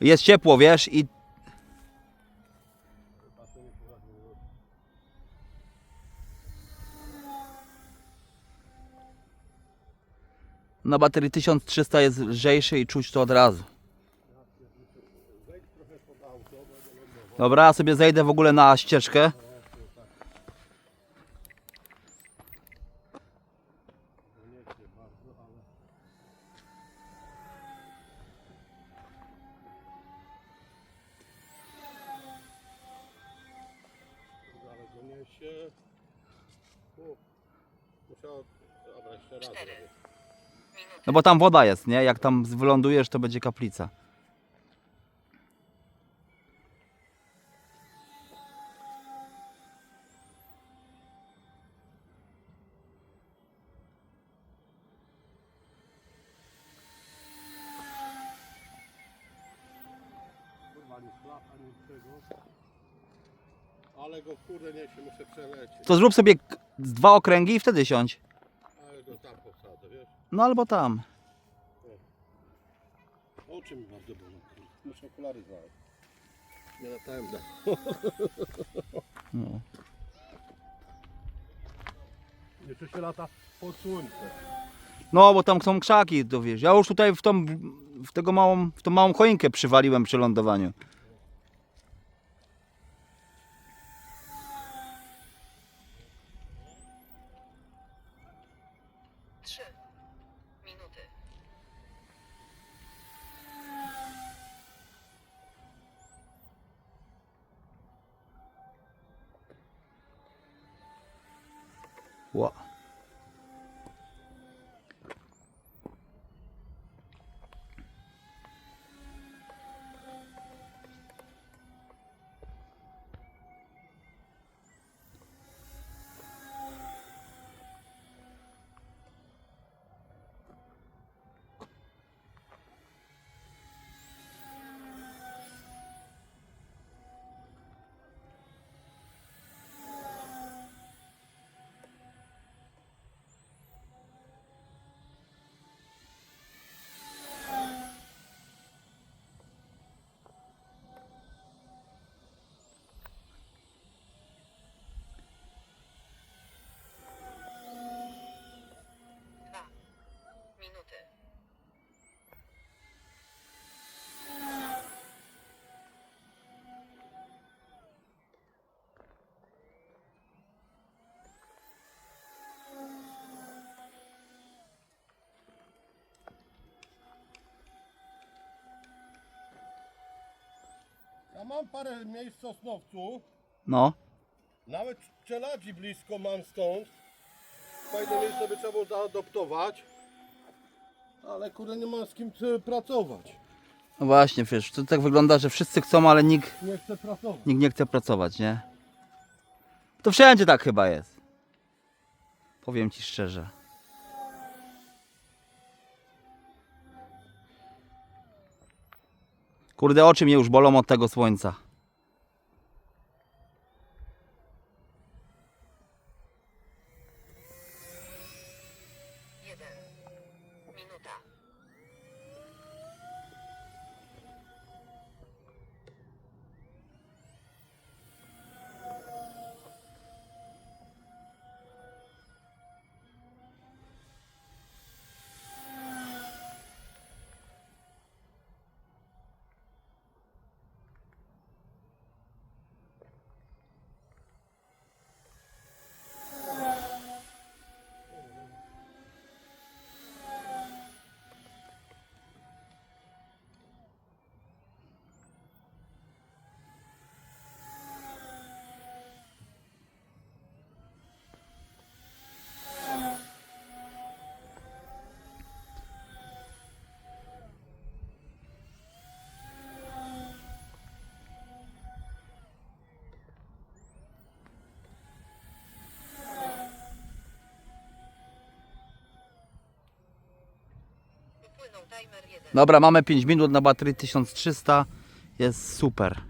Jest ciepło, wiesz, i na baterii 1300 jest lżejszy i czuć to od razu. Dobra, ja sobie zejdę w ogóle na ścieżkę. No bo tam woda jest, nie? Jak tam wylądujesz, to będzie kaplica. Nie nie. Ale go kurde niesie, muszę przelecieć. To zrób sobie z dwa okręgi i wtedy siądź. Ale go tam posadzę, wiesz? No albo tam. Oczy mi bardzo kurde. Muszę okulary znaleźć. Nie latałem da. No. Jeszcze się lata pod słońce. No, bo tam są krzaki, to wiesz. Ja już tutaj w tą, w tego małą, w tą małą choinkę przywaliłem przy lądowaniu. What? Mam parę miejsc w Sosnowcu. No. Nawet czeladzi blisko mam stąd. Fajne miejsce by trzeba było zaadoptować. Ale kurde nie ma z kim ty pracować. No właśnie, wiesz, to tak wygląda, że wszyscy chcą, ale nikt, Nie chcę pracować. nikt nie chce pracować, nie? To wszędzie tak chyba jest. Powiem ci szczerze. Kurde, oczy mnie już bolą od tego słońca. Dobra, mamy 5 minut na baterii 1300. Jest super.